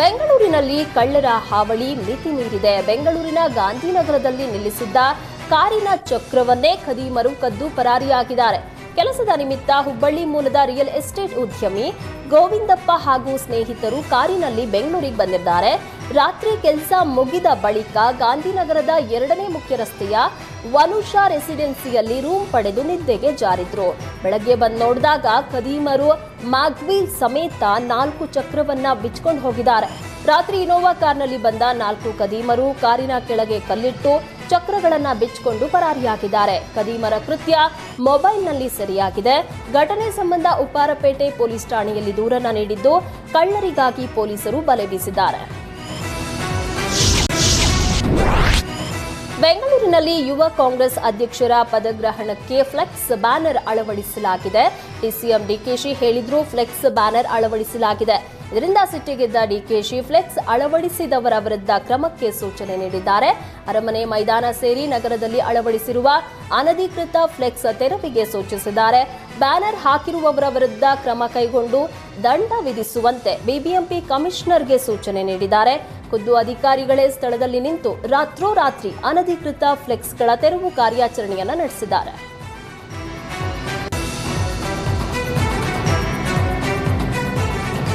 ಬೆಂಗಳೂರಿನಲ್ಲಿ ಕಳ್ಳರ ಹಾವಳಿ ಮಿತಿ ಮೀರಿದೆ. ಬೆಂಗಳೂರಿನ ಗಾಂಧಿನಗರದಲ್ಲಿ ನಿಲ್ಲಿಸಿದ್ದ ಕಾರಿನ ಚಕ್ರವನ್ನೇ ಖದೀಮರು ಕದ್ದು ಪರಾರಿಯಾಗಿದ್ದಾರೆ. ಕೆಲಸದ ನಿಮಿತ್ತ ಹುಬ್ಬಳ್ಳಿ ಮೂಲದ ರಿಯಲ್ ಎಸ್ಟೇಟ್ ಉದ್ಯಮಿ ಗೋವಿಂದಪ್ಪ ಹಾಗೂ ಸ್ನೇಹಿತರು ಕಾರಿನಲ್ಲಿ ಬೆಂಗಳೂರಿಗೆ ಬಂದಿದ್ದಾರೆ. ರಾತ್ರಿ ಕೆಲಸ ಮುಗಿದ ಬಳಿಕ ಗಾಂಧಿನಗರದ ಎರಡನೇ ಮುಖ್ಯ ರಸ್ತೆಯ ವನುಷಾ ರೆಸಿಡೆನ್ಸಿಯಲ್ಲಿ ರೂಮ್ ಪಡೆದು ನಿದ್ದೆಗೆ ಜಾರಿದ್ರು. ಬೆಳಗ್ಗೆ ಬಂದು ನೋಡಿದಾಗ ಕದೀಮರು ಮ್ಯಾಗ್ವೀಲ್ ಸಮೇತ ನಾಲ್ಕು ಚಕ್ರವನ್ನ ಬಿಚ್ಕೊಂಡು ಹೋಗಿದ್ದಾರೆ. ರಾತ್ರಿ ಇನೋವಾ ಕಾರ್ನಲ್ಲಿ ಬಂದ ನಾಲ್ಕು ಕದೀಮರು ಕಾರಿನ ಕೆಳಗೆ ಕಲ್ಲಿಟ್ಟು ಚಕ್ರಗಳನ್ನ ಬಿಚ್ಚಿಕೊಂಡು ಪರಾರಿಯಾಗಿದ್ದಾರೆ. ಕದೀಮರ ಕೃತ್ಯ ಮೊಬೈಲ್ನಲ್ಲಿ ಸೆರೆಯಾಗಿದೆ. ಘಟನೆ ಸಂಬಂಧ ಉಪ್ಪಾರಪೇಟೆ ಪೊಲೀಸ್ ಠಾಣೆಯಲ್ಲಿ ದೂರನ್ನ ನೀಡಿದ್ದು ಕಳ್ಳರಿಗಾಗಿ ಪೊಲೀಸರು ಬಲೆ ಬೀಸಿದ್ದಾರೆ. ಬೆಂಗಳೂರಿನಲ್ಲಿ ಯುವ ಕಾಂಗ್ರೆಸ್ ಅಧ್ಯಕ್ಷರ ಪದಗ್ರಹಣಕ್ಕೆ ಫ್ಲೆಕ್ಸ್ ಬ್ಯಾನರ್ ಅಳವಡಿಸಲಾಗಿದೆ. ಡಿಸಿಎಂ ಡಿಕೆಶಿ ಹೇಳಿದ್ರು ಫ್ಲೆಕ್ಸ್ ಬ್ಯಾನರ್ ಅಳವಡಿಸಲಾಗಿದೆ. ಇದರಿಂದ ಸಿಟ್ಟಿಗೆದ್ದ ಡಿಕೆಶಿ ಫ್ಲೆಕ್ಸ್ ಅಳವಡಿಸಿದವರ ವಿರುದ್ಧ ಕ್ರಮಕ್ಕೆ ಸೂಚನೆ ನೀಡಿದ್ದಾರೆ. ಅರಮನೆ ಮೈದಾನ ಸೇರಿ ನಗರದಲ್ಲಿ ಅಳವಡಿಸಿರುವ ಅನಧಿಕೃತ ಫ್ಲೆಕ್ಸ್ ತೆರವಿಗೆ ಸೂಚಿಸಿದ್ದಾರೆ. ಬ್ಯಾನರ್ ಹಾಕಿರುವವರ ವಿರುದ್ಧ ಕ್ರಮ ಕೈಗೊಂಡು ದಂಡ ವಿಧಿಸುವಂತೆ ಬಿಬಿಎಂಪಿ ಕಮಿಷನರ್ಗೆ ಸೂಚನೆ ನೀಡಿದ್ದಾರೆ. ಖುದ್ದು ಅಧಿಕಾರಿಗಳೇ ಸ್ಥಳದಲ್ಲಿ ನಿಂತು ರಾತ್ರೋರಾತ್ರಿ ಅನಧಿಕೃತ ಫ್ಲೆಕ್ಸ್ಗಳ ತೆರವು ಕಾರ್ಯಾಚರಣೆಯನ್ನ ನಡೆಸಿದ್ದಾರೆ.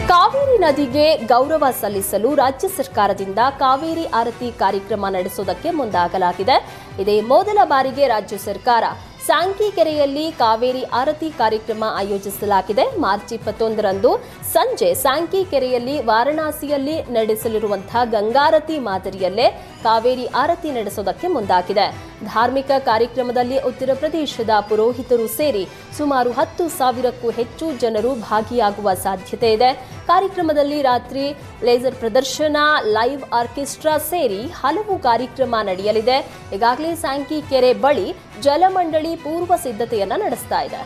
ಕಾವೇರಿ ನದಿಗೆ ಗೌರವ ಸಲ್ಲಿಸಲು ರಾಜ್ಯ ಸರ್ಕಾರದಿಂದ ಕಾವೇರಿ ಆರತಿ ಕಾರ್ಯಕ್ರಮ ನಡೆಸುವುದಕ್ಕೆ ಮುಂದಾಗಲಾಗಿದೆ. ಇದೇ ಮೊದಲ ಬಾರಿಗೆ ರಾಜ್ಯ ಸರ್ಕಾರ ಸ್ಯಾಂಕಿ ಕೆರೆಯಲ್ಲಿ ಕಾವೇರಿ ಆರತಿ ಕಾರ್ಯಕ್ರಮ ಆಯೋಜಿಸಲಾಗಿದೆ. ಮಾರ್ಚ್ ಇಪ್ಪತ್ತೊಂದರಂದು ಸಂಜೆ ಸಾಂಕಿಕೆರೆಯಲ್ಲಿ ವಾರಣಾಸಿಯಲ್ಲಿ ನಡೆಸಲಿರುವಂತಹ ಗಂಗಾರತಿ ಮಾದರಿಯಲ್ಲೇ ಕಾವೇರಿ ಆರತಿ ನಡೆಸೋದಕ್ಕೆ ಮುಂದಾಗಿದೆ. ಧಾರ್ಮಿಕ ಕಾರ್ಯಕ್ರಮದಲ್ಲಿ ಉತ್ತರ ಪ್ರದೇಶದ ಪುರೋಹಿತರು ಸೇರಿ ಸುಮಾರು ಹತ್ತು ಸಾವಿರಕ್ಕೂ ಹೆಚ್ಚು ಜನರು ಭಾಗಿಯಾಗುವ ಸಾಧ್ಯತೆ ಇದೆ. ಕಾರ್ಯಕ್ರಮದಲ್ಲಿ ರಾತ್ರಿ ಲೇಸರ್ ಪ್ರದರ್ಶನ, ಲೈವ್ ಆರ್ಕೆಸ್ಟ್ರಾ ಸೇರಿ ಹಲವು ಕಾರ್ಯಕ್ರಮ ನಡೆಯಲಿದೆ. ಈಗಾಗಲೇ ಸ್ಯಾಂಕಿ ಕೆರೆ ಬಳಿ ಜಲಮಂಡಳಿ ಪೂರ್ವ ಸಿದ್ಧತೆಯನ್ನು ನಡೆಸ್ತಾ ಇದೆ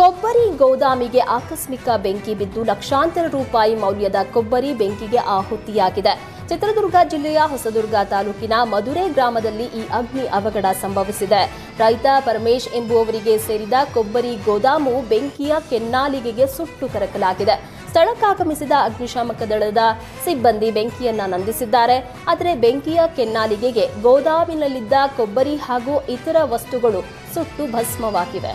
ಕೊಬ್ಬರಿ ಗೋದಾಮಿಗೆ ಆಕಸ್ಮಿಕ ಬೆಂಕಿ ಬಿದ್ದು ಲಕ್ಷಾಂತರ ರೂಪಾಯಿ ಮೌಲ್ಯದ ಕೊಬ್ಬರಿ ಬೆಂಕಿಗೆ ಆಹುತಿಯಾಗಿದೆ. ಚಿತ್ರದುರ್ಗ ಜಿಲ್ಲೆಯ ಹೊಸದುರ್ಗ ತಾಲೂಕಿನ ಮಧುರೆ ಗ್ರಾಮದಲ್ಲಿ ಈ ಅಗ್ನಿ ಅವಘಡ ಸಂಭವಿಸಿದೆ. ರೈತ ಪರಮೇಶ್ ಎಂಬುವವರಿಗೆ ಸೇರಿದ ಕೊಬ್ಬರಿ ಗೋದಾಮು ಬೆಂಕಿಯ ಕೆನ್ನಾಲಿಗೆಗೆ ಸುಟ್ಟು ಕರಕಲಾಗಿದೆ. ಸ್ಥಳಕ್ಕಾಗಮಿಸಿದ ಅಗ್ನಿಶಾಮಕ ದಳದ ಸಿಬ್ಬಂದಿ ಬೆಂಕಿಯನ್ನ ನಂದಿಸಿದ್ದಾರೆ. ಆದರೆ ಬೆಂಕಿಯ ಕೆನ್ನಾಲಿಗೆಗೆ ಗೋದಾಮಿನಲ್ಲಿದ್ದ ಕೊಬ್ಬರಿ ಹಾಗೂ ಇತರ ವಸ್ತುಗಳು ಸುಟ್ಟು ಭಸ್ಮವಾಗಿವೆ.